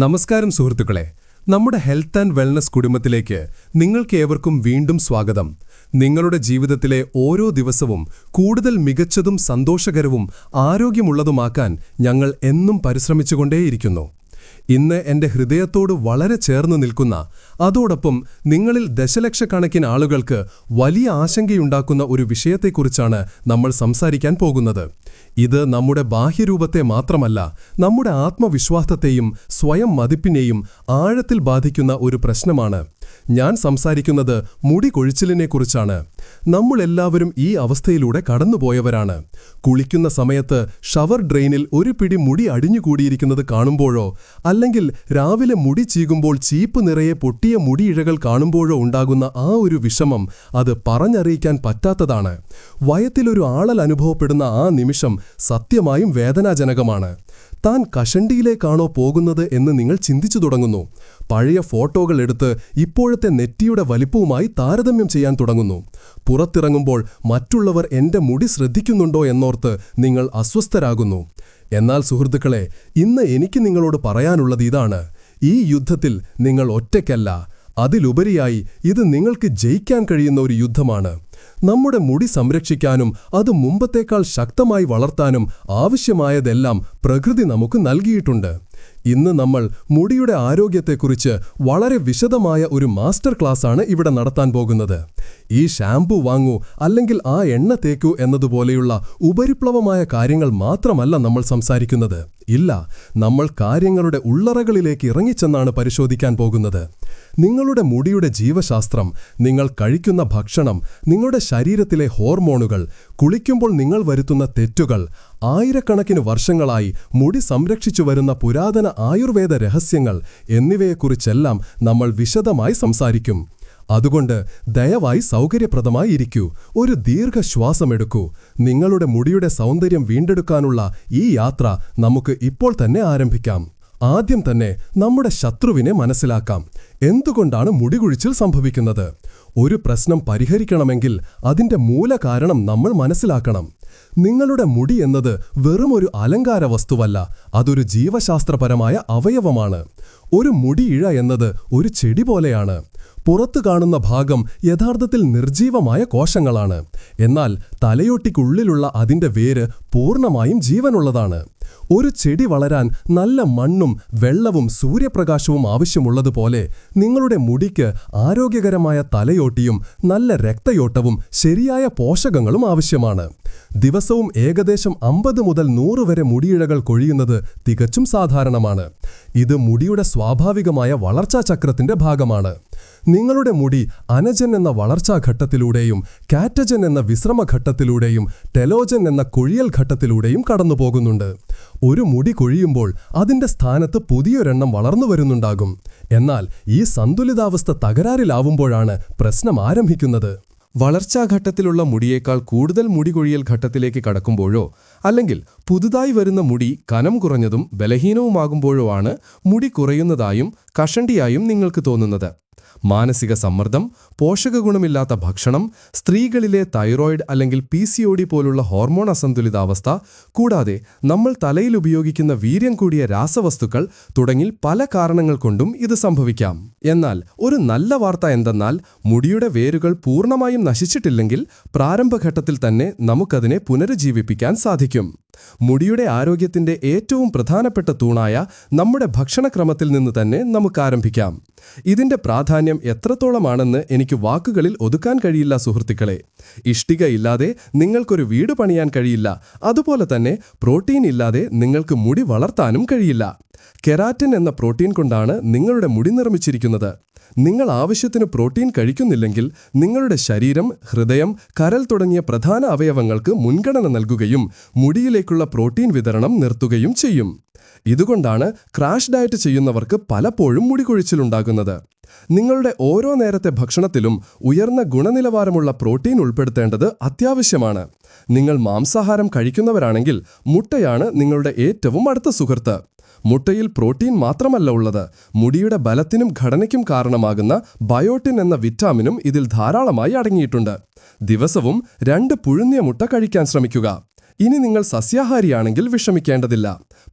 നമസ്കാരം സുഹൃത്തുക്കളെ. നമ്മുടെ ഹെൽത്ത് ആൻഡ് വെൽനസ് കുടുംബത്തിലേക്ക് നിങ്ങൾക്ക് ഏവർക്കും വീണ്ടും സ്വാഗതം. നിങ്ങളുടെ ജീവിതത്തിലെ ഓരോ ദിവസവും കൂടുതൽ മികച്ചതും സന്തോഷകരവും ആരോഗ്യമുള്ളതുമാക്കാൻ ഞങ്ങൾ എന്നും പരിശ്രമിച്ചുകൊണ്ടേയിരിക്കുന്നു. ഇന്ന് എന്റെ ഹൃദയത്തോട് വളരെ ചേർന്ന് നിൽക്കുന്ന അതോടൊപ്പം നിങ്ങളിൽ ദശലക്ഷക്കണക്കിന് ആളുകൾക്ക് വലിയ ആശങ്കയുണ്ടാക്കുന്ന ഒരു വിഷയത്തെക്കുറിച്ചാണ് നമ്മൾ സംസാരിക്കാൻ പോകുന്നത്. ഇത് നമ്മുടെ ബാഹ്യരൂപത്തെ മാത്രമല്ല നമ്മുടെ ആത്മവിശ്വാസത്തെയും സ്വയം മതിപ്പിനെയും ആഴത്തിൽ ബാധിക്കുന്ന ഒരു പ്രശ്നമാണ്. ഞാൻ സംസാരിക്കുന്നത് മുടി കൊഴിച്ചിലിനെക്കുറിച്ചാണ് നമ്മളെല്ലാവരും ഈ അവസ്ഥയിലൂടെ കടന്നുപോയവരാണ്. കുളിക്കുന്ന സമയത്ത് ഷവർ ഡ്രെയിനിൽ ഒരു പിടി മുടി അടിഞ്ഞുകൂടിയിരിക്കുന്നത് കാണുമ്പോഴോ അല്ലെങ്കിൽ രാവിലെ മുടി ചീകുമ്പോൾ ചീപ്പ് നിറയെ പൊട്ടിയ മുടിയിഴകൾ കാണുമ്പോഴോ ഉണ്ടാകുന്ന ആ ഒരു വിഷമം അത് പറഞ്ഞറിയിക്കാൻ പറ്റാത്തതാണ്. വയത്തിലൊരു ആളൽ അനുഭവപ്പെടുന്ന ആ നിമിഷം സത്യമായും വേദനാജനകമാണ്. താൻ കഷണ്ടിയിലേക്കാണോ പോകുന്നത് എന്ന് നിങ്ങൾ ചിന്തിച്ചു തുടങ്ങുന്നു. പഴയ ഫോട്ടോകൾ എടുത്ത് ഇപ്പോഴത്തെ നെറ്റിയുടെ വലിപ്പവുമായി താരതമ്യം ചെയ്യാൻ തുടങ്ങുന്നു. പുറത്തിറങ്ങുമ്പോൾ മറ്റുള്ളവർ എന്റെ മുടി ശ്രദ്ധിക്കുന്നുണ്ടോ എന്നോർത്ത് നിങ്ങൾ അസ്വസ്ഥരാകുന്നു. എന്നാൽ സുഹൃത്തുക്കളെ ഇന്ന് എനിക്ക് നിങ്ങളോട് പറയാനുള്ളത് ഇതാണ്. ഈ യുദ്ധത്തിൽ നിങ്ങൾ ഒറ്റയ്ക്കല്ല. അതിലുപരിയായി ഇത് നിങ്ങൾക്ക് ജയിക്കാൻ കഴിയുന്ന ഒരു യുദ്ധമാണ്. നമ്മുടെ മുടി സംരക്ഷിക്കാനും അത് മുമ്പത്തേക്കാൾ ശക്തമായി വളർത്താനും ആവശ്യമായതെല്ലാം പ്രകൃതി നമുക്ക് നൽകിയിട്ടുണ്ട്. ഇന്ന് നമ്മൾ മുടിയുടെ ആരോഗ്യത്തെക്കുറിച്ച് വളരെ വിശദമായ ഒരു മാസ്റ്റർ ക്ലാസ്സാണ് ഇവിടെ നടത്താൻ പോകുന്നത്. ഈ ഷാംപൂ വാങ്ങൂ അല്ലെങ്കിൽ ആ എണ്ണ തേക്കൂ എന്നതുപോലെയുള്ള ഉപരിപ്ലവമായ കാര്യങ്ങൾ മാത്രമല്ല നമ്മൾ സംസാരിക്കുന്നത്. ഇല്ല നമ്മൾ കാര്യങ്ങളുടെ ഉള്ളറകളിലേക്ക് ഇറങ്ങിച്ചെന്നാണ് പരിശോധിക്കാൻ പോകുന്നത്. നിങ്ങളുടെ മുടിയുടെ ജീവശാസ്ത്രം നിങ്ങൾ കഴിക്കുന്ന ഭക്ഷണം നിങ്ങളുടെ ശരീരത്തിലെ ഹോർമോണുകൾ കുളിക്കുമ്പോൾ നിങ്ങൾ വരുത്തുന്ന തെറ്റുകൾ ആയിരക്കണക്കിന് വർഷങ്ങളായി മുടി സംരക്ഷിച്ചു വരുന്ന പുരാതന ആയുർവേദ രഹസ്യങ്ങൾ എന്നിവയെക്കുറിച്ചെല്ലാം നമ്മൾ വിശദമായി സംസാരിക്കും. അതുകൊണ്ട് ദയവായി സൗകര്യപ്രദമായി ഇരിക്കൂ. ഒരു ദീർഘശ്വാസമെടുക്കൂ. നിങ്ങളുടെ മുടിയുടെ സൗന്ദര്യം വീണ്ടെടുക്കാനുള്ള ഈ യാത്ര നമുക്ക് ഇപ്പോൾ തന്നെ ആരംഭിക്കാം. ആദ്യം തന്നെ നമ്മുടെ ശത്രുവിനെ മനസ്സിലാക്കാം. എന്തുകൊണ്ടാണ് മുടികുഴിച്ചിൽ സംഭവിക്കുന്നത്? ഒരു പ്രശ്നം പരിഹരിക്കണമെങ്കിൽ അതിന്റെ മൂലകാരണം നമ്മൾ മനസ്സിലാക്കണം. നിങ്ങളുടെ മുടി എന്നത് വെറുമൊരു അലങ്കാര വസ്തുവല്ല അതൊരു ജീവശാസ്ത്രപരമായ അവയവമാണ്. ഒരു മുടിയിഴ എന്നത് ഒരു ചെടി പോലെയാണ്. പുറത്തു കാണുന്ന ഭാഗം യഥാർത്ഥത്തിൽ നിർജീവമായ കോശങ്ങളാണ്. എന്നാൽ തലയോട്ടിക്കുള്ളിലുള്ള അതിന്റെ വേര് പൂർണമായും ജീവനുള്ളതാണ്. ഒരു ചെടി വളരാൻ നല്ല മണ്ണും വെള്ളവും സൂര്യപ്രകാശവും ആവശ്യമുള്ളതുപോലെ നിങ്ങളുടെ മുടിക്ക് ആരോഗ്യകരമായ തലയോട്ടിയും നല്ല രക്തയോട്ടവും ശരിയായ പോഷകങ്ങളും ആവശ്യമാണ്. ദിവസവും ഏകദേശം അമ്പത് മുതൽ നൂറ് വരെ മുടിയിഴകൾ കൊഴിയുന്നത് തികച്ചും സാധാരണമാണ്. ഇത് മുടിയുടെ സ്വാഭാവികമായ വളർച്ചാ ചക്രത്തിന്റെ ഭാഗമാണ്. നിങ്ങളുടെ മുടി അനജൻ എന്ന വളർച്ചാഘട്ടത്തിലൂടെയും കാറ്റജൻ എന്ന വിശ്രമഘട്ടത്തിലൂടെയും ടെലോജൻ എന്ന കൊഴിയൽ ഘട്ടത്തിലൂടെയും കടന്നുപോകുന്നുണ്ട്. ഒരു മുടി കൊഴിയുമ്പോൾ അതിന്റെ സ്ഥാനത്ത് പുതിയൊരെണ്ണം വളർന്നു വരുന്നുണ്ടാകും. എന്നാൽ ഈ സന്തുലിതാവസ്ഥ തകരാറിലാവുമ്പോഴാണ് പ്രശ്നം ആരംഭിക്കുന്നത്. വളർച്ചാഘട്ടത്തിലുള്ള മുടിയേക്കാൾ കൂടുതൽ മുടി കൊഴിയൽ ഘട്ടത്തിലേക്ക് കടക്കുമ്പോഴോ അല്ലെങ്കിൽ പുതുതായി വരുന്ന മുടി കനം കുറഞ്ഞതും ബലഹീനവുമാകുമ്പോഴുമാണ് മുടി കുറയുന്നതായും കഷണ്ടിയായും നിങ്ങൾക്ക് തോന്നുന്നത്. മാനസിക സമ്മർദ്ദം പോഷകഗുണമില്ലാത്ത ഭക്ഷണം സ്ത്രീകളിലെ തൈറോയിഡ് അല്ലെങ്കിൽ പി സി ഒ ഡി പോലുള്ള ഹോർമോൺ അസന്തുലിതാവസ്ഥ കൂടാതെ നമ്മൾ തലയിൽ ഉപയോഗിക്കുന്ന വീര്യം കൂടിയ രാസവസ്തുക്കൾ തുടങ്ങി പല കാരണങ്ങൾ കൊണ്ടും ഇത് സംഭവിക്കാം. എന്നാൽ ഒരു നല്ല വാർത്ത എന്തെന്നാൽ മുടിയുടെ വേരുകൾ പൂർണമായും നശിച്ചിട്ടില്ലെങ്കിൽ പ്രാരംഭഘട്ടത്തിൽ തന്നെ നമുക്കതിനെ പുനരുജ്ജീവിപ്പിക്കാൻ സാധിക്കും. മുടിയുടെ ആരോഗ്യത്തിന്റെ ഏറ്റവും പ്രധാനപ്പെട്ട തൂണായ നമ്മുടെ ഭക്ഷണക്രമത്തിൽ നിന്ന് തന്നെ നമുക്ക് ആരംഭിക്കാം. ഇതിന്റെ പ്രാധാന്യം എത്രത്തോളമാണെന്ന് എനിക്ക് വാക്കുകളിൽ ഒതുക്കാൻ കഴിയില്ല സുഹൃത്തുക്കളെ. ഇഷ്ടിക ഇല്ലാതെ നിങ്ങൾക്കൊരു വീട് പണിയാൻ കഴിയില്ല. അതുപോലെ തന്നെ പ്രോട്ടീൻ ഇല്ലാതെ നിങ്ങൾക്ക് മുടി വളർത്താനും കഴിയില്ല. കെരാറ്റിൻ എന്ന പ്രോട്ടീൻ കൊണ്ടാണ് നിങ്ങളുടെ മുടി നിർമ്മിച്ചിരിക്കുന്നത്. നിങ്ങൾ ആവശ്യത്തിന് പ്രോട്ടീൻ കഴിക്കുന്നില്ലെങ്കിൽ നിങ്ങളുടെ ശരീരം ഹൃദയം കരൽ തുടങ്ങിയ പ്രധാന അവയവങ്ങൾക്ക് മുൻഗണന നൽകുകയും മുടിയിലേക്കുള്ള പ്രോട്ടീൻ വിതരണം നിർത്തുകയും ചെയ്യും. ഇതുകൊണ്ടാണ് ക്രാഷ് ഡയറ്റ് ചെയ്യുന്നവർക്ക് പലപ്പോഴും മുടികൊഴിച്ചിലുണ്ടാകുന്നത്. നിങ്ങളുടെ ഓരോ നേരത്തെ ഭക്ഷണത്തിലും ഉയർന്ന ഗുണനിലവാരമുള്ള പ്രോട്ടീൻ ഉൾപ്പെടുത്തേണ്ടത് അത്യാവശ്യമാണ്. നിങ്ങൾ മാംസാഹാരം കഴിക്കുന്നവരാണെങ്കിൽ മുട്ടയാണ് നിങ്ങളുടെ ഏറ്റവും അടുത്ത സുഹൃത്ത്. മുട്ടയിൽ പ്രോട്ടീൻ മാത്രമല്ല ഉള്ളത്. മുടിയുടെ ബലത്തിനും ഘടനയ്ക്കും കാരണമാകുന്ന ബയോട്ടിൻ എന്ന വിറ്റാമിനും ഇതിൽ ധാരാളമായി അടങ്ങിയിട്ടുണ്ട്. ദിവസവും രണ്ട് പുഴുങ്ങിയ മുട്ട കഴിക്കാൻ ശ്രമിക്കുക. ഇനി നിങ്ങൾ സസ്യാഹാരിയാണെങ്കിൽ വിഷമിക്കേണ്ടതില്ല.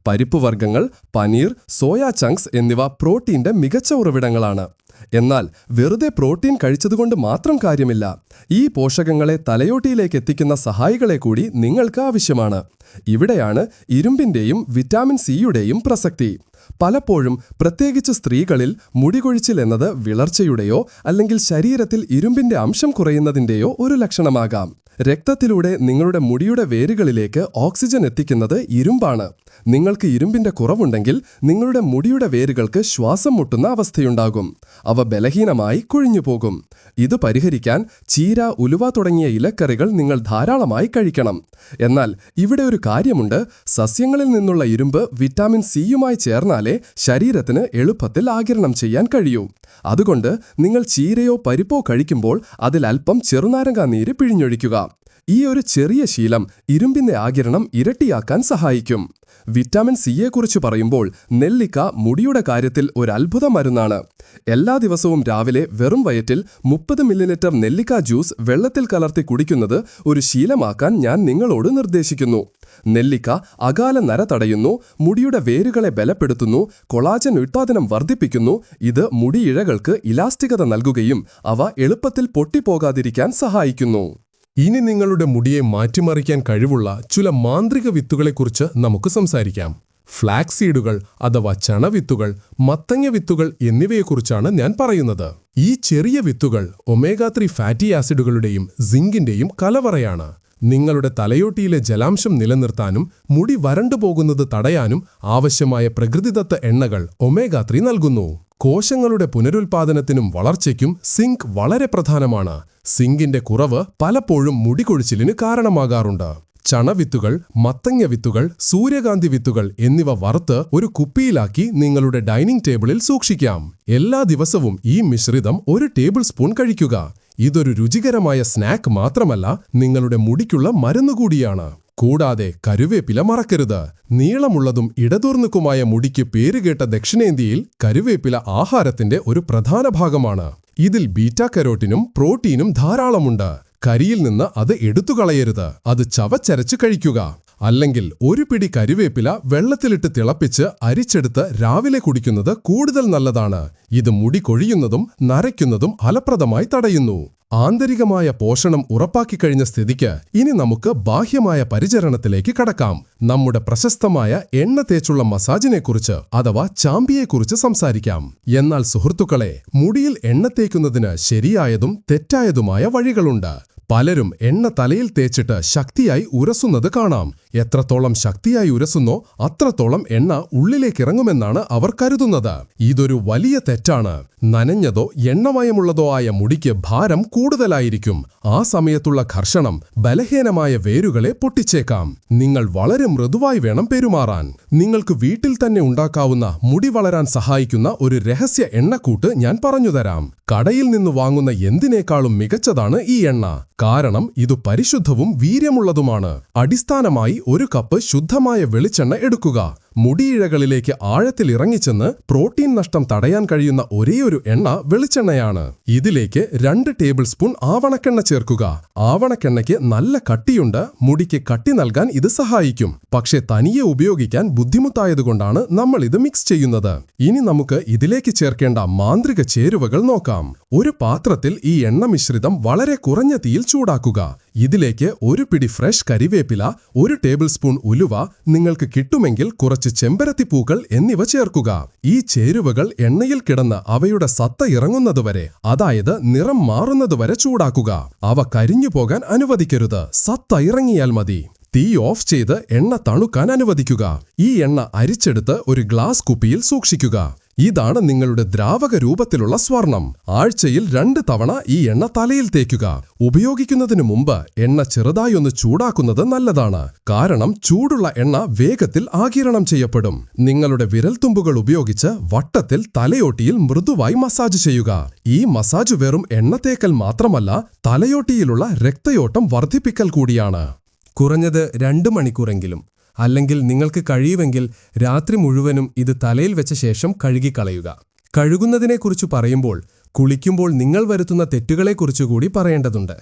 പരിപ്പ് വർഗങ്ങൾ പനീർ സോയാ ചങ്ക്സ് എന്നിവ പ്രോട്ടീന്റെ മികച്ച ഉറവിടങ്ങളാണ്. എന്നാൽ വെറുതെ പ്രോട്ടീൻ കഴിച്ചതുകൊണ്ട് മാത്രം കാര്യമില്ല. ഈ പോഷകങ്ങളെ തലയോട്ടിയിലേക്ക് എത്തിക്കുന്ന സഹായികളെ കൂടി നിങ്ങൾക്ക് ആവശ്യമാണ്. ഇവിടെയാണ് ഇരുമ്പിന്റെയും വിറ്റാമിൻ സിയുടെയും പ്രസക്തി. പലപ്പോഴും പ്രത്യേകിച്ച് സ്ത്രീകളിൽ മുടികൊഴിച്ചിൽ എന്നത് വിളർച്ചയുടെയോ അല്ലെങ്കിൽ ശരീരത്തിൽ ഇരുമ്പിന്റെ അംശം കുറയുന്നതിന്റെയോ ഒരു ലക്ഷണമാകാം. രക്തത്തിലൂടെ നിങ്ങളുടെ മുടിയുടെ വേരുകളിലേക്ക് ഓക്സിജൻ എത്തിക്കുന്നത് ഇരുമ്പാണ്. നിങ്ങൾക്ക് ഇരുമ്പിന്റെ കുറവുണ്ടെങ്കിൽ നിങ്ങളുടെ മുടിയുടെ വേരുകൾക്ക് ശ്വാസം മുട്ടുന്ന അവസ്ഥയുണ്ടാകും. അവ ബലഹീനമായി കൊഴിഞ്ഞുപോകും ഇത് പരിഹരിക്കാൻ ചീര ഉലുവ തുടങ്ങിയ ഇലക്കറികൾ നിങ്ങൾ ധാരാളമായി കഴിക്കണം. എന്നാൽ ഇവിടെ ഒരു കാര്യമുണ്ട്. സസ്യങ്ങളിൽ നിന്നുള്ള ഇരുമ്പ് വിറ്റാമിൻ സിയുമായി ചേർന്നാലേ ശരീരത്തിന് എളുപ്പത്തിൽ ആകിരണം ചെയ്യാൻ കഴിയൂ. അതുകൊണ്ട് നിങ്ങൾ ചീരയോ പരിപ്പോ കഴിക്കുമ്പോൾ അതിൽ അല്പം ചെറുനാരങ്ങാ നീര് പിഴിഞ്ഞൊഴിക്കുക. ഈ ഒരു ചെറിയ ശീലം ഇരുമ്പിന്റെ ആകിരണം ഇരട്ടിയാക്കാൻ സഹായിക്കും. വിറ്റാമിൻ സിയെക്കുറിച്ച് പറയുമ്പോൾ നെല്ലിക്ക മുടിയുടെ കാര്യത്തിൽ ഒരു അത്ഭുത മരുന്നാണ്. എല്ലാ ദിവസവും രാവിലെ വെറും വയറ്റിൽ മുപ്പത് മില്ലിലിറ്റർ നെല്ലിക്ക ജ്യൂസ് വെള്ളത്തിൽ കലർത്തി കുടിക്കുന്നത് ഒരു ശീലമാക്കാൻ ഞാൻ നിങ്ങളോട് നിർദ്ദേശിക്കുന്നു. നെല്ലിക്ക അകാല നര തടയുന്നു മുടിയുടെ വേരുകളെ ബലപ്പെടുത്തുന്നു കൊളാജൻ ഉത്പാദനം വർദ്ധിപ്പിക്കുന്നു ഇത് മുടിയിഴകൾക്ക് ഇലാസ്റ്റികത നൽകുകയും അവ എളുപ്പത്തിൽ പൊട്ടിപ്പോകാതിരിക്കാൻ സഹായിക്കുന്നു. ഇനി നിങ്ങളുടെ മുടിയെ മാറ്റിമറിക്കാൻ കഴിവുള്ള ചില മാന്ത്രിക വിത്തുകളെക്കുറിച്ച് നമുക്ക് സംസാരിക്കാം. ഫ്ലാക്സ് സീഡുകൾ അഥവാ ചണവിത്തുകൾ മത്തങ്ങ വിത്തുകൾ എന്നിവയെക്കുറിച്ചാണ് ഞാൻ പറയുന്നത്. ഈ ചെറിയ വിത്തുകൾ ഒമേഗ ത്രീ ഫാറ്റി ആസിഡുകളുടെയും സിങ്കിന്റെയും കലവറയാണ്. നിങ്ങളുടെ തലയോട്ടിയിലെ ജലാംശം നിലനിർത്താനും മുടി വരണ്ടുപോകുന്നത് തടയാനും ആവശ്യമായ പ്രകൃതിദത്ത എണ്ണകൾ ഒമേഗ ത്രീ നൽകുന്നു. കോശങ്ങളുടെ പുനരുൽപാദനത്തിനും വളർച്ചയ്ക്കും സിങ്ക് വളരെ പ്രധാനമാണ്. സിങ്കിന്റെ കുറവ് പലപ്പോഴും മുടികൊഴിച്ചിലിന് കാരണമാകാറുണ്ട്. ചണവിത്തുകൾ മത്തങ്ങ വിത്തുകൾ സൂര്യകാന്തി വിത്തുകൾ എന്നിവ വറുത്ത് ഒരു കുപ്പിയിലാക്കി നിങ്ങളുടെ ഡൈനിങ് ടേബിളിൽ സൂക്ഷിക്കാം. എല്ലാ ദിവസവും ഈ മിശ്രിതം ഒരു ടേബിൾ സ്പൂൺ കഴിക്കുക. ഇതൊരു രുചികരമായ സ്നാക്ക് മാത്രമല്ല നിങ്ങളുടെ മുടിക്കുള്ള മരുന്നുകൂടിയാണ് കൂടാതെ കരുവേപ്പില മറക്കരുത്. നീളമുള്ളതും ഇടതൂർന്നുക്കുമായ മുടിക്ക് പേരുകേട്ട ദക്ഷിണേന്ത്യയിൽ കരുവേപ്പില ആഹാരത്തിന്റെ ഒരു പ്രധാന ഭാഗമാണ്. ഇതിൽ ബീറ്റാ കരോട്ടിനും പ്രോട്ടീനും ധാരാളമുണ്ട്. കരിയിൽ നിന്ന് അത് എടുത്തുകളയരുത്. അത് ചവച്ചരച്ച് കഴിക്കുക. അല്ലെങ്കിൽ ഒരു പിടി കരിവേപ്പില വെള്ളത്തിലിട്ട് തിളപ്പിച്ച് അരിച്ചെടുത്ത് രാവിലെ കുടിക്കുന്നത് കൂടുതൽ നല്ലതാണ്. ഇത് മുടി കൊഴിയുന്നതും നരയ്ക്കുന്നതും ഫലപ്രദമായി തടയുന്നു. ആന്തരികമായ പോഷണം ഉറപ്പാക്കിക്കഴിഞ്ഞ സ്ഥിതിക്ക് ഇനി നമുക്ക് ബാഹ്യമായ പരിചരണത്തിലേക്ക് കടക്കാം. നമ്മുടെ പ്രശസ്തമായ എണ്ണ തേച്ചുള്ള മസാജിനെക്കുറിച്ച് അഥവാ ചാമ്പിയെക്കുറിച്ച് സംസാരിക്കാം. എന്നാൽ സുഹൃത്തുക്കളെ മുടിയിൽ എണ്ണ തേക്കുന്നതിന് ശരിയായതും തെറ്റായതുമായ വഴികളുണ്ട്. പലരും എണ്ണ തലയിൽ തേച്ചിട്ട് ശക്തിയായി ഉരസുന്നത് കാണാം. എത്രത്തോളം ശക്തിയായി ഉരസുന്നോ അത്രത്തോളം എണ്ണ ഉള്ളിലേക്കിറങ്ങുമെന്നാണ് അവർ കരുതുന്നത്. ഇതൊരു വലിയ തെറ്റാണ്. നനഞ്ഞതോ എണ്ണമയമുള്ളതോ ആയ മുടിക്ക് ഭാരം കൂടുതലായിരിക്കും. ആ സമയത്തുള്ള ഘർഷണം ബലഹീനമായ വേരുകളെ പൊട്ടിച്ചേക്കാം. നിങ്ങൾ വളരെ മൃദുവായി വേണം പെരുമാറാൻ. നിങ്ങൾക്ക് വീട്ടിൽ തന്നെ ഉണ്ടാക്കാവുന്ന മുടി വളരാൻ സഹായിക്കുന്ന ഒരു രഹസ്യ എണ്ണക്കൂട്ട് ഞാൻ പറഞ്ഞുതരാം കടയിൽ നിന്ന് വാങ്ങുന്ന എന്തിനേക്കാളും മികച്ചതാണ് ഈ എണ്ണ. കാരണം ഇത് പരിശുദ്ധവും വീര്യമുള്ളതുമാണ്. അടിസ്ഥാനമായി ഒരു കപ്പ് ശുദ്ധമായ വെളിച്ചെണ്ണ എടുക്കുക. മുടിയിഴകളിലേക്ക് ആഴത്തിൽ ഇറങ്ങിച്ചെന്ന് പ്രോട്ടീൻ നഷ്ടം തടയാൻ കഴിയുന്ന ഒരേയൊരു എണ്ണ വെളിച്ചെണ്ണയാണ്. ഇതിലേക്ക് രണ്ട് ടേബിൾ സ്പൂൺ ആവണക്കെണ്ണ ചേർക്കുക. ആവണക്കെണ്ണയ്ക്ക് നല്ല കട്ടിയുണ്ട്. മുടിക്ക് കട്ടി നൽകാൻ ഇത് സഹായിക്കും. പക്ഷേ തനിയെ ഉപയോഗിക്കാൻ ബുദ്ധിമുട്ടായതുകൊണ്ടാണ് നമ്മൾ ഇത് മിക്സ് ചെയ്യുന്നത്. ഇനി നമുക്ക് ഇതിലേക്ക് ചേർക്കേണ്ട മാന്ത്രിക ചേരുവകൾ നോക്കാം. ഒരു പാത്രത്തിൽ ഈ എണ്ണ മിശ്രിതം വളരെ കുറഞ്ഞ തീയിൽ ചൂടാക്കുക. ഇതിലേക്ക് ഒരു പിടി ഫ്രഷ് കരിവേപ്പില ഒരു ടേബിൾ സ്പൂൺ ഉലുവ നിങ്ങൾക്ക് കിട്ടുമെങ്കിൽ കുറച്ച് ചെമ്പരത്തിപ്പൂക്കൾ എന്നിവ ചേർക്കുക. ഈ ചേരുവകൾ എണ്ണയിൽ കിടന്ന് അവയുടെ സത്ത ഇറങ്ങുന്നതുവരെ അതായത് നിറം മാറുന്നതുവരെ ചൂടാക്കുക. അവ കരിഞ്ഞു പോകാൻ അനുവദിക്കരുത്. സത്ത ഇറങ്ങിയാൽ മതി. തീ ഓഫ് ചെയ്ത് എണ്ണ തണുക്കാൻ അനുവദിക്കുക. ഈ എണ്ണ അരിച്ചെടുത്ത് ഒരു ഗ്ലാസ് കുപ്പിയിൽ സൂക്ഷിക്കുക. ഇതാണ് നിങ്ങളുടെ ദ്രാവക രൂപത്തിലുള്ള സ്വർണം. ആഴ്ചയിൽ രണ്ട് തവണ ഈ എണ്ണ തലയിൽ തേക്കുക. ഉപയോഗിക്കുന്നതിനു മുമ്പ് എണ്ണ ചെറുതായി ഒന്ന് ചൂടാക്കുന്നത് നല്ലതാണ്. കാരണം ചൂടുള്ള എണ്ണ വേഗത്തിൽ ആകിരണം ചെയ്യപ്പെടും. നിങ്ങളുടെ വിരൽത്തുമ്പുകൾ ഉപയോഗിച്ച് വട്ടത്തിൽ തലയോട്ടിയിൽ മൃദുവായി മസാജ് ചെയ്യുക. ഈ മസാജ് വെറും എണ്ണ തേക്കൽ മാത്രമല്ല തലയോട്ടിയിലുള്ള രക്തയോട്ടം വർദ്ധിപ്പിക്കൽ കൂടിയാണ്. കുറഞ്ഞത് രണ്ട് മണിക്കൂറെങ്കിലും. അല്ലെങ്കിൽ നിങ്ങൾക്ക് കഴിയുമെങ്കിൽ രാത്രി മുഴുവനും ഇത് തലയിൽ വെച്ച ശേഷം കഴുകിക്കളയുക. കഴുകുന്നതിനെക്കുറിച്ച് പറയുമ്പോൾ കുളിക്കുമ്പോൾ നിങ്ങൾ വരുത്തുന്ന തെറ്റുകളെക്കുറിച്ചുകൂടി പറയേണ്ടതുണ്ട്.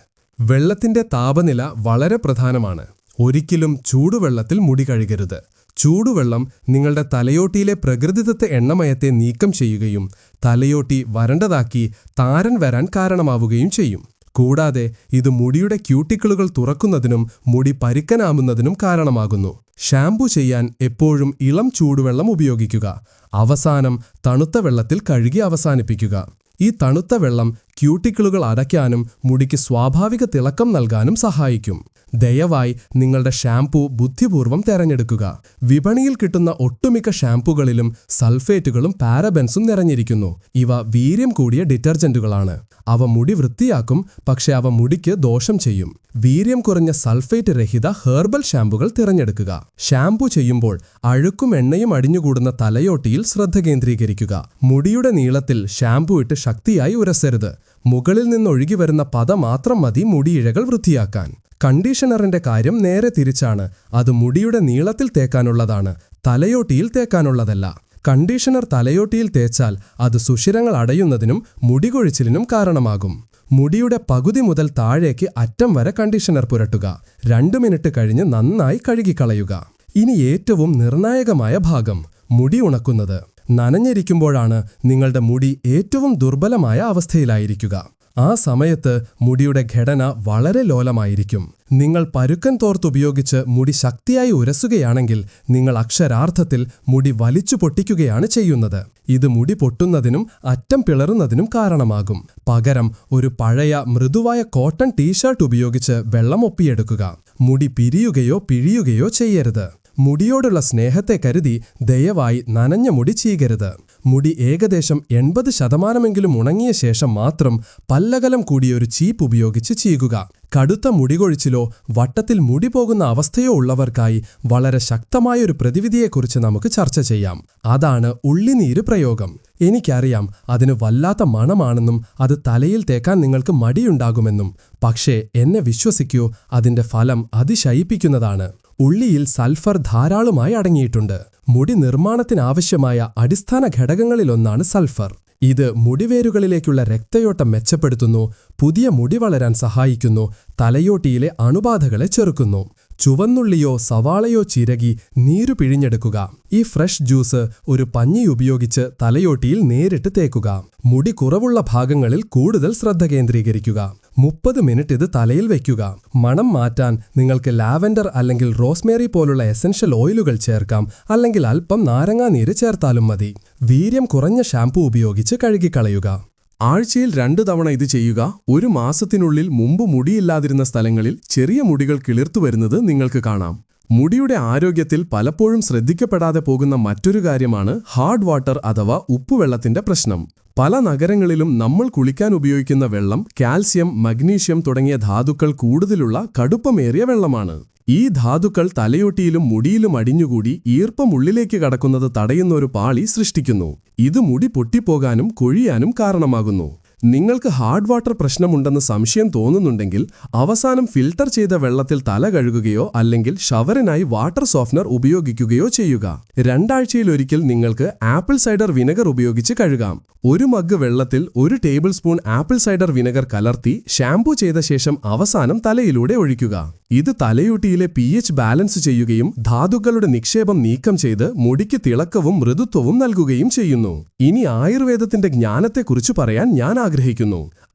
വെള്ളത്തിന്റെ താപനില വളരെ പ്രധാനമാണ്. ഒരിക്കലും ചൂടുവെള്ളത്തിൽ മുടി കഴുകരുത്. ചൂടുവെള്ളം നിങ്ങളുടെ തലയോട്ടിയിലെ പ്രകൃതിദത്ത എണ്ണമയത്തെ നീക്കം ചെയ്യുകയും തലയോട്ടി വരണ്ടതാക്കി താരൻ വരാൻ കാരണമാവുകയും ചെയ്യും. കൂടാതെ ഇത് മുടിയുടെ ക്യൂട്ടിക്കിളുകൾ തുറക്കുന്നതിനും മുടി പരിക്കനാമുന്നതിനും കാരണമാകുന്നു. ഷാംപൂ ചെയ്യാൻ എപ്പോഴും ഇളം ചൂടുവെള്ളം ഉപയോഗിക്കുക. അവസാനം തണുത്ത വെള്ളത്തിൽ കഴുകി അവസാനിപ്പിക്കുക. ഈ തണുത്ത വെള്ളം ക്യൂട്ടിക്കിളുകൾ അടയ്ക്കാനും മുടിക്ക് സ്വാഭാവിക തിളക്കം നൽകാനും സഹായിക്കും. ദയവായി നിങ്ങളുടെ ഷാംപൂ ബുദ്ധിപൂർവം തിരഞ്ഞെടുക്കുക. വിപണിയിൽ കിട്ടുന്ന ഒട്ടുമിക്ക ഷാംപൂകളിലും സൾഫേറ്റുകളും പാരബെൻസും നിറഞ്ഞിരിക്കുന്നു. ഇവ വീര്യം കൂടിയ ഡിറ്റർജന്റുകളാണ്. അവ മുടി വൃത്തിയാക്കും പക്ഷെ അവ മുടിക്ക് ദോഷം ചെയ്യും. വീര്യം കുറഞ്ഞ സൾഫേറ്റ് രഹിത ഹെർബൽ ഷാമ്പുകൾ തിരഞ്ഞെടുക്കുക. ഷാംപൂ ചെയ്യുമ്പോൾ അഴുക്കും എണ്ണയും അടിഞ്ഞുകൂടുന്ന തലയോട്ടിയിൽ ശ്രദ്ധ കേന്ദ്രീകരിക്കുക. മുടിയുടെ നീളത്തിൽ ഷാംപൂ ഇട്ട് ശക്തിയായി ഉരസരുത്. മുകളിൽ നിന്നൊഴുകി വരുന്ന പത മാത്രം മതി മുടിയിഴകൾ വൃത്തിയാക്കാൻ. കണ്ടീഷണറിന്റെ കാര്യം നേരെ തിരിച്ചാണ്. അത് മുടിയുടെ നീളത്തിൽ തേക്കാനുള്ളതാണ്. തലയോട്ടിയിൽ തേക്കാനുള്ളതല്ല. കണ്ടീഷണർ തലയോട്ടിയിൽ തേച്ചാൽ അത് സുഷിരങ്ങൾ അടയുന്നതിനും മുടികൊഴിച്ചിലിനും കാരണമാകും. മുടിയുടെ പകുതി മുതൽ താഴേക്ക് അറ്റം വരെ കണ്ടീഷണർ പുരട്ടുക. രണ്ട് മിനിറ്റ് കഴിഞ്ഞ് നന്നായി കഴുകിക്കളയുക. ഇനി ഏറ്റവും നിർണായകമായ ഭാഗം മുടി ഉണക്കുന്നത്. നനഞ്ഞിരിക്കുമ്പോഴാണ് നിങ്ങളുടെ മുടി ഏറ്റവും ദുർബലമായ അവസ്ഥയിലായിരിക്കുക. ആ സമയത്ത് മുടിയുടെ ഘടന വളരെ ലോലമായിരിക്കും. നിങ്ങൾ പരുക്കൻ തോർത്തുപയോഗിച്ച് മുടി ശക്തിയായി ഉരസുകയാണെങ്കിൽ നിങ്ങൾ അക്ഷരാർത്ഥത്തിൽ മുടി വലിച്ചു പൊട്ടിക്കുകയാണ് ചെയ്യുന്നത്. ഇത് മുടി പൊട്ടുന്നതിനും അറ്റം പിളറുന്നതിനും കാരണമാകും. പകരം ഒരു പഴയ മൃദുവായ കോട്ടൺ ടീഷർട്ട് ഉപയോഗിച്ച് വെള്ളം ഒപ്പിയെടുക്കുക. മുടി പിരിയുകയോ പിഴിയുകയോ ചെയ്യരുത്. മുടിയോടുള്ള സ്നേഹത്തെ കരുതി ദയവായി നനഞ്ഞ മുടി ചീകരുത്. മുടി ഏകദേശം എൺപത് ശതമാനമെങ്കിലും ഉണങ്ങിയ ശേഷം മാത്രം പല്ലകലം കൂടിയൊരു ചീപ്പ് ഉപയോഗിച്ച് ചീകുക. കടുത്ത മുടികൊഴിച്ചിലോ വട്ടത്തിൽ മുടി പോകുന്ന അവസ്ഥയോ ഉള്ളവർക്കായി വളരെ ശക്തമായൊരു പ്രതിവിധിയെക്കുറിച്ച് നമുക്ക് ചർച്ച ചെയ്യാം. അതാണ് ഉള്ളിനീര് പ്രയോഗം. എനിക്കറിയാം അതിന് വല്ലാത്ത മണമാണെന്നും അത് തലയിൽ തേക്കാൻ നിങ്ങൾക്ക് മടിയുണ്ടാകുമെന്നും. പക്ഷേ എന്നെ വിശ്വസിക്കൂ അതിന്റെ ഫലം അതിശയിപ്പിക്കുന്നതാണ്. ഉള്ളിയിൽ സൾഫർ ധാരാളമായി അടങ്ങിയിട്ടുണ്ട്. മുടി നിർമ്മാണത്തിനാവശ്യമായ അടിസ്ഥാന ഘടകങ്ങളിലൊന്നാണ് സൾഫർ. ഇത് മുടിവേരുകളിലേക്കുള്ള രക്തയോട്ടം മെച്ചപ്പെടുത്തുന്നു പുതിയ മുടി വളരാൻ സഹായിക്കുന്നു തലയോട്ടിയിലെ അണുബാധകളെ ചെറുക്കുന്നു. ചുവന്നുള്ളിയോ സവാളയോ ചിരകി നീരു പിഴിഞ്ഞെടുക്കുക. ഈ ഫ്രഷ് ജ്യൂസ് ഒരു പഞ്ഞി ഉപയോഗിച്ച് തലയോട്ടിയിൽ നേരിട്ട് തേക്കുക. മുടി കുറവുള്ള ഭാഗങ്ങളിൽ കൂടുതൽ ശ്രദ്ധ കേന്ദ്രീകരിക്കുക. മുപ്പത് മിനിറ്റ് ഇത് തലയിൽ വയ്ക്കുക മണം മാറ്റാൻ നിങ്ങൾക്ക് ലാവൻഡർ അല്ലെങ്കിൽ റോസ്മേറി പോലുള്ള എസൻഷ്യൽ ഓയിലുകൾ ചേർക്കാം. അല്ലെങ്കിൽ അല്പം നാരങ്ങാനീര് ചേർത്താലും മതി. വീര്യം കുറഞ്ഞ ഷാംപൂ ഉപയോഗിച്ച് കഴുകിക്കളയുക. ആഴ്ചയിൽ രണ്ടു തവണ ഇത് ചെയ്യുക. ഒരു മാസത്തിനുള്ളിൽ മുമ്പ് മുടിയില്ലാതിരുന്ന സ്ഥലങ്ങളിൽ ചെറിയ മുടികൾ കിളിർത്തു വരുന്നത് നിങ്ങൾക്ക് കാണാം. മുടിയുടെ ആരോഗ്യത്തിൽ പലപ്പോഴും ശ്രദ്ധിക്കപ്പെടാതെ പോകുന്ന മറ്റൊരു കാര്യമാണ് ഹാർഡ് വാട്ടർ അഥവാ ഉപ്പുവെള്ളത്തിന്റെ പ്രശ്നം. പല നഗരങ്ങളിലും നമ്മൾ കുളിക്കാൻ ഉപയോഗിക്കുന്ന വെള്ളം കാൽസ്യം മഗ്നീഷ്യം തുടങ്ങിയ ധാതുക്കൾ കൂടുതലുള്ള കടുപ്പമേറിയ വെള്ളമാണ്. ഈ ധാതുക്കൾ തലയൊട്ടിയിലും മുടിയിലും അടിഞ്ഞുകൂടി ഈർപ്പം ഉള്ളിലേക്ക് കടക്കുന്നത് തടയുന്ന ഒരു പാളി സൃഷ്ടിക്കുന്നു. ഇത് മുടി പൊട്ടിപ്പോകാനും കൊഴിയാനും കാരണമാകുന്നു. നിങ്ങൾക്ക് ഹാർഡ് വാട്ടർ പ്രശ്നമുണ്ടെന്ന് സംശയം തോന്നുന്നുണ്ടെങ്കിൽ അവസാനം ഫിൽട്ടർ ചെയ്ത വെള്ളത്തിൽ തല കഴുകുകയോ അല്ലെങ്കിൽ ഷവറിനായി വാട്ടർ സോഫ്റ്റ്നർ ഉപയോഗിക്കുകയോ ചെയ്യുക. രണ്ടാഴ്ചയിലൊരിക്കൽ നിങ്ങൾക്ക് ആപ്പിൾ സൈഡർ വിനെഗർ ഉപയോഗിച്ച് കഴുകാം. ഒരു മഗ് വെള്ളത്തിൽ ഒരു tablespoon apple cider vinegar കലർത്തി ഷാംപൂ ചെയ്ത ശേഷം അവസാനം തലയിലൂടെ ഒഴിക്കുക. ഇത് തലയൂട്ടിയിലെ പി എച്ച് ബാലൻസ് ചെയ്യുകയും ധാതുക്കളുടെ നിക്ഷേപം നീക്കം ചെയ്ത് മുടിക്ക് തിളക്കവും മൃദുത്വവും നൽകുകയും ചെയ്യുന്നു. ഇനി ആയുർവേദത്തിന്റെ ജ്ഞാനത്തെക്കുറിച്ച് പറയാൻ ഞാൻ ആഗ്രഹിക്കുന്നു.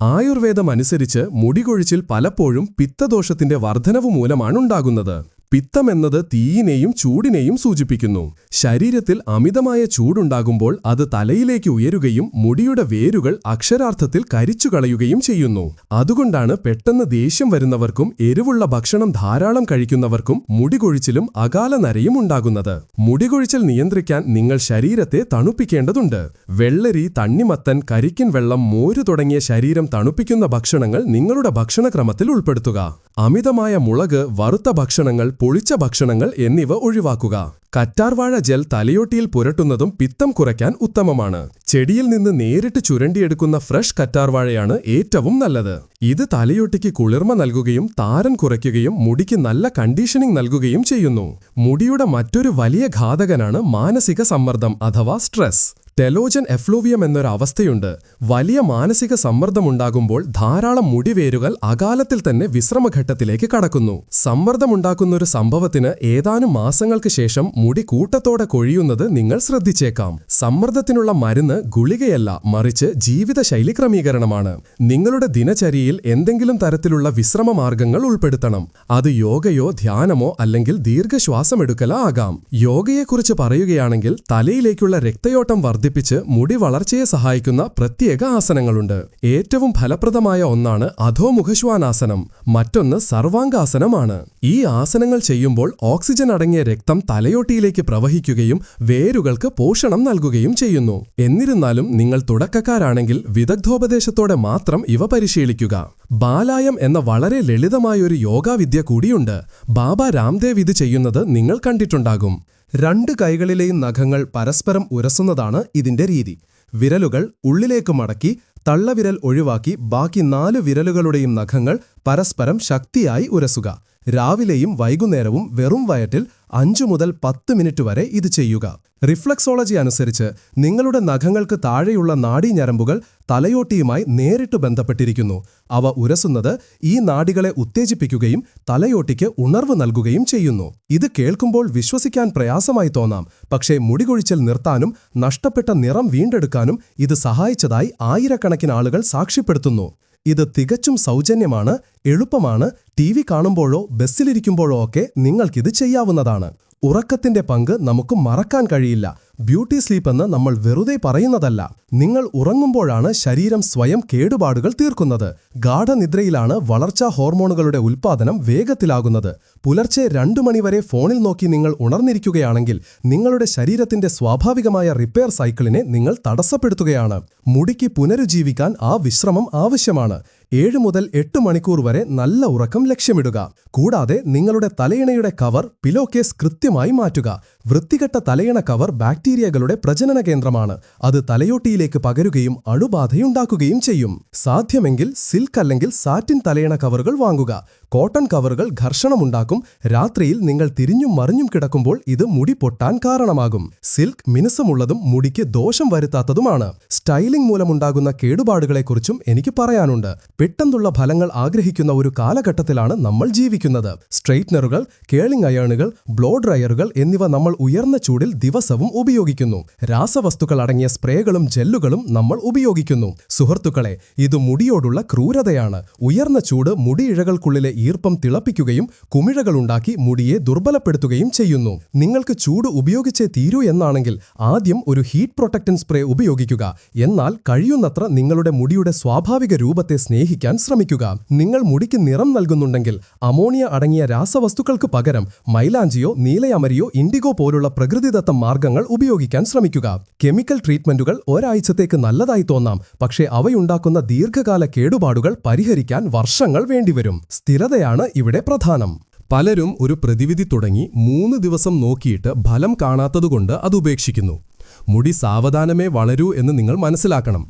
ആയുർവേദം അനുസരിച്ച് മുടികൊഴിച്ചിൽ പലപ്പോഴും പിത്തദോഷത്തിന്റെ വർധനവ് മൂലമാണ് ഉണ്ടാകുന്നത് പിത്തം എന്നത് തീയിനെയും ചൂടിനെയും സൂചിപ്പിക്കുന്നു. ശരീരത്തിൽ അമിതമായ ചൂടുണ്ടാകുമ്പോൾ അത് തലയിലേക്ക് ഉയരുകയും മുടിയുടെ വേരുകൾ അക്ഷരാർത്ഥത്തിൽ കരിച്ചു കളയുകയും ചെയ്യുന്നു. അതുകൊണ്ടാണ് പെട്ടെന്ന് ദേഷ്യം വരുന്നവർക്കും എരിവുള്ള ഭക്ഷണം ധാരാളം കഴിക്കുന്നവർക്കും മുടികൊഴിച്ചിലും അകാല നരയും ഉണ്ടാകുന്നത്. മുടികൊഴിച്ചിൽ നിയന്ത്രിക്കാൻ നിങ്ങൾ ശരീരത്തെ തണുപ്പിക്കേണ്ടതുണ്ട്. വെള്ളരി തണ്ണിമത്തൻ കരിക്കിൻ വെള്ളം മോര് തുടങ്ങിയ ശരീരം തണുപ്പിക്കുന്ന ഭക്ഷണങ്ങൾ നിങ്ങളുടെ ഭക്ഷണക്രമത്തിൽ ഉൾപ്പെടുത്തുക. അമിതമായ മുളക് വറുത്ത ഭക്ഷണങ്ങൾ പൊളിച്ച ഭക്ഷണങ്ങൾ എന്നിവ ഒഴിവാക്കുക. കറ്റാർവാഴ ജെൽ തലയോട്ടിയിൽ പുരട്ടുന്നതും പിത്തം കുറയ്ക്കാൻ ഉത്തമമാണ്. ചെടിയിൽ നിന്ന് നേരിട്ട് ചുരണ്ടിയെടുക്കുന്ന ഫ്രഷ് കറ്റാർവാഴയാണ് ഏറ്റവും നല്ലത്. ഇത് തലയോട്ടിക്ക് കുളിർമ നൽകുകയും താരൻ കുറയ്ക്കുകയും മുടിക്ക് നല്ല കണ്ടീഷനിങ് നൽകുകയും ചെയ്യുന്നു. മുടിയുടെ മറ്റൊരു വലിയ ഘാതകനാണ് മാനസിക സമ്മർദ്ദം അഥവാ സ്ട്രെസ്. ടെലോജൻ എഫ്ലൂവിയം എന്നൊരു അവസ്ഥയുണ്ട് വലിയ മാനസിക സമ്മർദ്ദമുണ്ടാകുമ്പോൾ ധാരാളം മുടിവേരുകൾ അകാലത്തിൽ തന്നെ വിശ്രമഘട്ടത്തിലേക്ക് കടക്കുന്നു. സമ്മർദ്ദമുണ്ടാക്കുന്ന ഒരു സംഭവത്തിന് ഏതാനും മാസങ്ങൾക്ക് ശേഷം മുടി കൂട്ടത്തോടെ കൊഴിയുന്നത് നിങ്ങൾ ശ്രദ്ധിച്ചേക്കാം. സമ്മർദ്ദത്തിനുള്ള മരുന്ന് ഗുളികയല്ല മറിച്ച് ജീവിതശൈലി ക്രമീകരണമാണ്. നിങ്ങളുടെ ദിനചര്യയിൽ എന്തെങ്കിലും തരത്തിലുള്ള വിശ്രമ മാർഗങ്ങൾ ഉൾപ്പെടുത്തണം. അത് യോഗയോ ധ്യാനമോ അല്ലെങ്കിൽ ദീർഘശ്വാസമെടുക്കലോ ആകാം യോഗയെക്കുറിച്ച് പറയുകയാണെങ്കിൽ തലയിലേക്കുള്ള രക്തയോട്ടം വർദ്ധിപ്പിച്ച് മുടി വളർച്ചയെ സഹായിക്കുന്ന പ്രത്യേക ആസനങ്ങളുണ്ട്. ഏറ്റവും ഫലപ്രദമായ ഒന്നാണ് അധോമുഖശ്വാനാസനം. മറ്റൊന്ന് സർവാംഗാസനമാണ്. ഈ ആസനങ്ങൾ ചെയ്യുമ്പോൾ ഓക്സിജൻ അടങ്ങിയ രക്തം തലയോട്ടിയിലേക്ക് പ്രവഹിക്കുകയും വേരുകൾക്ക് പോഷണം നൽകുകയും ചെയ്യുന്നു. എന്നിരുന്നാലും നിങ്ങൾ തുടക്കക്കാരാണെങ്കിൽ വിദഗ്ധോപദേശത്തോടെ മാത്രം ഇവ പരിശീലിക്കുക. ബാലായം എന്ന വളരെ ലളിതമായൊരു യോഗാവിദ്യ കൂടിയുണ്ട്. ബാബ രാംദേവ് ഇത് ചെയ്യുന്നത് നിങ്ങൾ കണ്ടിട്ടുണ്ടാകും. രണ്ട് കൈകളിലെയും നഖങ്ങൾ പരസ്പരം ഉരസുന്നതാണ് ഇതിന്റെ രീതി. വിരലുകൾ ഉള്ളിലേക്ക് മടക്കി തള്ളവിരൽ ഒഴിവാക്കി ബാക്കി നാല് വിരലുകളുടെയും നഖങ്ങൾ പരസ്പരം ശക്തിയായി ഉരസുക. രാവിലെയും വൈകുന്നേരവും വെറും വയറ്റിൽ അഞ്ചു മുതൽ പത്ത് മിനിറ്റ് വരെ ഇത് ചെയ്യുക. റിഫ്ലക്സോളജി അനുസരിച്ച് നിങ്ങളുടെ നഖങ്ങൾക്ക് താഴെയുള്ള നാഡീഞരമ്പുകൾ തലയോട്ടിയുമായി നേരിട്ട് ബന്ധപ്പെട്ടിരിക്കുന്നു. അവ ഉരസുന്നത് ഈ നാടികളെ ഉത്തേജിപ്പിക്കുകയും തലയോട്ടിക്ക് ഉണർവ് നൽകുകയും ചെയ്യുന്നു. ഇത് കേൾക്കുമ്പോൾ വിശ്വസിക്കാൻ പ്രയാസമായി തോന്നാം. പക്ഷേ മുടികൊഴിച്ചിൽ നിർത്താനും നഷ്ടപ്പെട്ട നിറം വീണ്ടെടുക്കാനും ഇത് സഹായിച്ചതായി ആയിരക്കണക്കിന് ആളുകൾ സാക്ഷ്യപ്പെടുത്തുന്നു. ഇത് തികച്ചും സൗജന്യമാണ് എളുപ്പമാണ് ടി വി കാണുമ്പോഴോ ബസ്സിലിരിക്കുമ്പോഴോ ഒക്കെ നിങ്ങൾക്കിത് ചെയ്യാവുന്നതാണ്. ഉറക്കത്തിന്റെ പങ്ക് നമുക്ക് മറക്കാൻ കഴിയില്ല. ബ്യൂട്ടി സ്ലീപ്പ് എന്ന് നമ്മൾ വെറുതെ പറയുന്നതല്ല. നിങ്ങൾ ഉറങ്ങുമ്പോഴാണ് ശരീരം സ്വയം കേടുപാടുകൾ തീർക്കുന്നത്. ഗാഠനിദ്രയിലാണ് വളർച്ചാ ഹോർമോണുകളുടെ ഉൽപ്പാദനം വേഗത്തിലാകുന്നത്. പുലർച്ചെ രണ്ടു മണിവരെ ഫോണിൽ നോക്കി നിങ്ങൾ ഉണർന്നിരിക്കുകയാണെങ്കിൽ നിങ്ങളുടെ ശരീരത്തിന്റെ സ്വാഭാവികമായ റിപ്പയർ സൈക്കിളിനെ നിങ്ങൾ തടസ്സപ്പെടുത്തുകയാണ്. മുടിക്ക് പുനരുജ്ജീവിക്കാൻ ആ വിശ്രമം ആവശ്യമാണ്. ഏഴ് മുതൽ എട്ട് മണിക്കൂർ വരെ നല്ല ഉറക്കം ലക്ഷ്യമിടുക. കൂടാതെ നിങ്ങളുടെ തലയിണയുടെ കവർ പിലോ കേസ് കൃത്യമായി മാറ്റുക. വൃത്തികെട്ട തലയണ കവർ ബാക്ടീരിയകളുടെ പ്രജനന കേന്ദ്രമാണ്. അത് തലയോട്ടിയിലേക്ക് പകരുകയും അണുബാധയുണ്ടാക്കുകയും ചെയ്യും. സാധ്യമെങ്കിൽ സിൽക്ക് അല്ലെങ്കിൽ സാറ്റിൻ തലയണ കവറുകൾ വാങ്ങുക. കോട്ടൺ കവറുകൾ ഘർഷണമുണ്ടാക്കും. രാത്രിയിൽ നിങ്ങൾ തിരിഞ്ഞും മറിഞ്ഞും കിടക്കുമ്പോൾ ഇത് മുടി പൊട്ടാൻ കാരണമാകും. സിൽക്ക് മിനുസമുള്ളതും മുടിക്ക് ദോഷം വരുത്താത്തതുമാണ്. സ്റ്റൈലിംഗ് മൂലമുണ്ടാകുന്ന കേടുപാടുകളെക്കുറിച്ചും എനിക്ക് പറയാനുണ്ട്. പെട്ടെന്നുള്ള ഫലങ്ങൾ ആഗ്രഹിക്കുന്ന ഒരു കാലഘട്ടത്തിലാണ് നമ്മൾ ജീവിക്കുന്നത്. സ്ട്രെയിറ്റ്നറുകൾ കേളിംഗ് അയേണുകൾ ബ്ലോ ഡ്രയറുകൾ എന്നിവ നമ്മൾ ഉയർന്ന ചൂടിൽ ദിവസവും ഉപയോഗിക്കുന്നു. രാസവസ്തുക്കൾ അടങ്ങിയ സ്പ്രേകളും ജെല്ലുകളും നമ്മൾ ഉപയോഗിക്കുന്നു. സുഹൃത്തുക്കളെ ഇത് മുടിയോടുള്ള ക്രൂരതയാണ്. ഉയർന്ന ചൂട് മുടിയിഴകൾക്കുള്ളിലെ ഈർപ്പം തിളപ്പിക്കുകയും കുമിഴകളുണ്ടാക്കി മുടിയെ ദുർബലപ്പെടുത്തുകയും ചെയ്യുന്നു. നിങ്ങൾക്ക് ചൂട് ഉപയോഗിച്ചേ തീരൂ എന്നാണെങ്കിൽ ആദ്യം ഒരു ഹീറ്റ് പ്രൊട്ടക്ടൻ സ്പ്രേ ഉപയോഗിക്കുക. എന്നാൽ കഴിയുന്നത്ര നിങ്ങളുടെ മുടിയുടെ സ്വാഭാവിക രൂപത്തെ സ്നേഹിക്കാൻ ശ്രമിക്കുക. നിങ്ങൾ മുടിക്ക് നിറം നൽകുന്നുണ്ടെങ്കിൽ അമോണിയ അടങ്ങിയ രാസവസ്തുക്കൾക്ക് പകരം മൈലാഞ്ചിയോ നീലയമരിയോ ഇൻഡിഗോ പോലുള്ള പ്രകൃതിദത്ത മാർഗങ്ങൾ ഉപയോഗിക്കാൻ ശ്രമിക്കുക. കെമിക്കൽ ട്രീറ്റ്മെന്റുകൾ ഒരാഴ്ചത്തേക്ക് നല്ലതായി തോന്നാം. പക്ഷേ അവയുണ്ടാക്കുന്ന ദീർഘകാല കേടുപാടുകൾ പരിഹരിക്കാൻ വർഷങ്ങൾ വേണ്ടിവരും. സ്ഥിരതയാണ് ഇവിടെ പ്രധാനം. പലരും ഒരു പ്രതിവിധി തുടങ്ങി മൂന്ന് ദിവസം നോക്കിയിട്ട് ഫലം കാണാത്തതുകൊണ്ട് അത് ഉപേക്ഷിക്കുന്നു. മുടി സാവധാനമേ വളരൂ എന്ന് നിങ്ങൾ മനസ്സിലാക്കണം.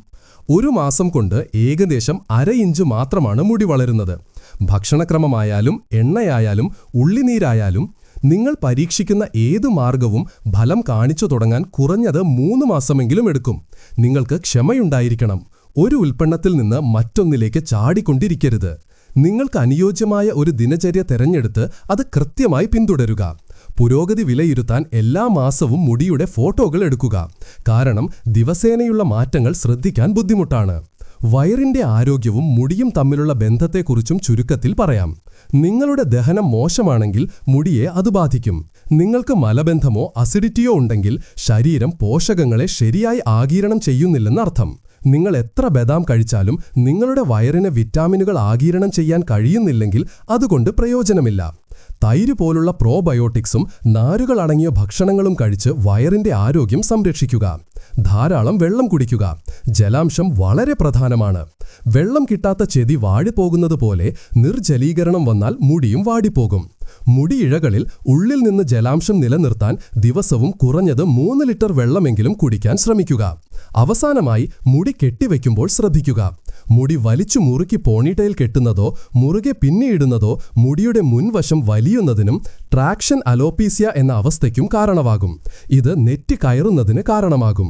ഒരു മാസം കൊണ്ട് ഏകദേശം അര ഇഞ്ച് മാത്രമാണ് മുടി വളരുന്നത്. ഭക്ഷണക്രമമായാലും എണ്ണയായാലും ഉള്ളിനീരായാലും നിങ്ങൾ പരീക്ഷിക്കുന്ന ഏത് മാർഗവും ഫലം കാണിച്ചു തുടങ്ങാൻ കുറഞ്ഞത് മൂന്ന് മാസമെങ്കിലും എടുക്കും. നിങ്ങൾക്ക് ക്ഷമയുണ്ടായിരിക്കണം. ഒരു ഉൽപ്പന്നത്തിൽ നിന്ന് മറ്റൊന്നിലേക്ക് ചാടിക്കൊണ്ടിരിക്കരുത്. നിങ്ങൾക്ക് അനുയോജ്യമായ ഒരു ദിനചര്യ തെരഞ്ഞെടുത്ത് അത് കൃത്യമായി പിന്തുടരുക. പുരോഗതി വിലയിരുത്താൻ എല്ലാ മാസവും മുടിയുടെ ഫോട്ടോകൾ എടുക്കുക. കാരണം ദിവസേനയുള്ള മാറ്റങ്ങൾ ശ്രദ്ധിക്കാൻ ബുദ്ധിമുട്ടാണ്. വയറിന്റെ ആരോഗ്യവും മുടിയും തമ്മിലുള്ള ബന്ധത്തെക്കുറിച്ചും ചുരുക്കത്തിൽ പറയാം. നിങ്ങളുടെ ദഹനം മോശമാണെങ്കിൽ മുടിയെ അത് ബാധിക്കും. നിങ്ങൾക്ക് മലബന്ധമോ അസിഡിറ്റിയോ ഉണ്ടെങ്കിൽ ശരീരം പോഷകങ്ങളെ ശരിയായി ആഗീരണം ചെയ്യുന്നില്ലെന്നർത്ഥം നിങ്ങൾ എത്ര ബദാം കഴിച്ചാലും നിങ്ങളുടെ വയറിന് വിറ്റാമിനുകൾ ആഗീരണം ചെയ്യാൻ കഴിയുന്നില്ലെങ്കിൽ അതുകൊണ്ട് പ്രയോജനമില്ല. തൈര് പോലുള്ള പ്രോബയോട്ടിക്സും നാരുകൾ അടങ്ങിയ ഭക്ഷണങ്ങളും കഴിച്ച് വയറിന്റെ ആരോഗ്യം സംരക്ഷിക്കുക. ധാരാളം വെള്ളം കുടിക്കുക. ജലാംശം വളരെ പ്രധാനമാണ്. വെള്ളം കിട്ടാത്ത ചെതി വാടിപ്പോകുന്നത് പോലെ നിർജലീകരണം വന്നാൽ മുടിയും വാടിപ്പോകും. മുടിയിഴകളിൽ ഉള്ളിൽ നിന്ന് ജലാംശം നിലനിർത്താൻ ദിവസവും കുറഞ്ഞത് മൂന്ന് ലിറ്റർ വെള്ളമെങ്കിലും കുടിക്കാൻ ശ്രമിക്കുക. അവസാനമായി മുടി കെട്ടിവെക്കുമ്പോൾ ശ്രദ്ധിക്കുക. മുടി വലിച്ചു മുറുക്കി പോണിട്ടയിൽ കെട്ടുന്നതോ മുറുകെ പിന്നിയിടുന്നതോ മുടിയുടെ മുൻവശം വലിയുന്നതിനും ട്രാക്ഷൻ അലോപീസിയ എന്ന അവസ്ഥയ്ക്കും കാരണമാകും. ഇത് നെറ്റി കയറുന്നതിന് കാരണമാകും.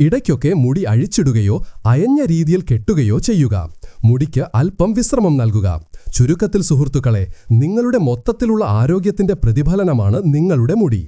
ഇടയ്ക്കൊക്കെ മുടി അഴിച്ചിടുകയോ അയഞ്ഞ രീതിയിൽ കെട്ടുകയോ ചെയ്യുക. മുടിക്ക് അല്പം വിശ്രമം നൽകുക. ചുരുക്കത്തിൽ സുഹൃത്തുക്കളെ നിങ്ങളുടെ മൊത്തത്തിലുള്ള ആരോഗ്യത്തിന്റെ പ്രതിഫലനമാണ് നിങ്ങളുടെ മുടി.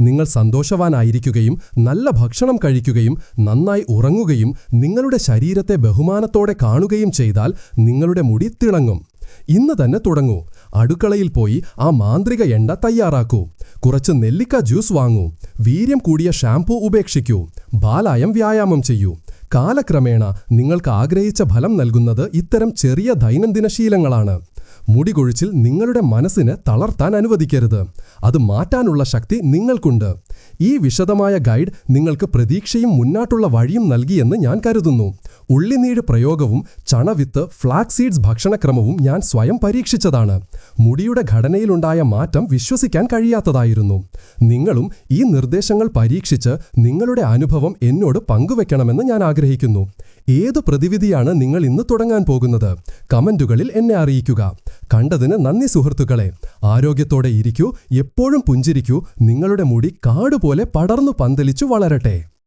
നിങ്ങൾ സന്തോഷവാനായിരിക്കുകയും നല്ല ഭക്ഷണം കഴിക്കുകയും നന്നായി ഉറങ്ങുകയും നിങ്ങളുടെ ശരീരത്തെ ബഹുമാനത്തോടെ കാണുകയും ചെയ്താൽ നിങ്ങളുടെ മുടി തിളങ്ങും. ഇന്ന് തന്നെ തുടങ്ങൂ. അടുക്കളയിൽ പോയി ആ മാന്ത്രിക എണ്ണ തയ്യാറാക്കൂ. കുറച്ച് നെല്ലിക്ക ജ്യൂസ് വാങ്ങൂ. വീര്യം കൂടിയ ഷാംപൂ ഉപേക്ഷിക്കൂ. ബാലായം വ്യായാമം ചെയ്യൂ. കാലക്രമേണ നിങ്ങൾക്ക് ആഗ്രഹിച്ച ഫലം നൽകുന്നത് ഇത്തരം ചെറിയ ദൈനംദിന ശീലങ്ങളാണ്. മുടികൊഴിച്ചിൽ നിങ്ങളുടെ മനസ്സിനെ തളർത്താൻ അനുവദിക്കരുത്. അത് മാറ്റാനുള്ള ശക്തി നിങ്ങൾക്കുണ്ട്. ഈ വിശദമായ ഗൈഡ് നിങ്ങൾക്ക് പ്രതീക്ഷയും മുന്നോട്ടുള്ള വഴിയും നൽകിയെന്ന് ഞാൻ കരുതുന്നു. ഉള്ളിനീട് പ്രയോഗവും ചണവിത്ത് ഫ്ലാക്സ് സീഡ്സ് ഭക്ഷണക്രമവും ഞാൻ സ്വയം പരീക്ഷിച്ചതാണ്. മുടിയുടെ ഘടനയിലുണ്ടായ മാറ്റം വിശ്വസിക്കാൻ കഴിയാത്തതായിരുന്നു. നിങ്ങളും ഈ നിർദ്ദേശങ്ങൾ പരീക്ഷിച്ച് നിങ്ങളുടെ അനുഭവം എന്നോട് പങ്കുവെക്കണമെന്ന് ഞാൻ ആഗ്രഹിക്കുന്നു. ഏതു പ്രതിവിധിയാണ് നിങ്ങൾ ഇന്ന് തുടങ്ങാൻ പോകുന്നത്? കമന്റുകളിൽ എന്നെ അറിയിക്കുക. കണ്ടതിന് നന്ദി സുഹൃത്തുക്കളെ. ആരോഗ്യത്തോടെ ഇരിക്കൂ എപ്പോഴും പുഞ്ചിരിക്കൂ നിങ്ങളുടെ മുടി കാടുപോലെ പടർന്നു പന്തലിച്ചു വളരട്ടെ.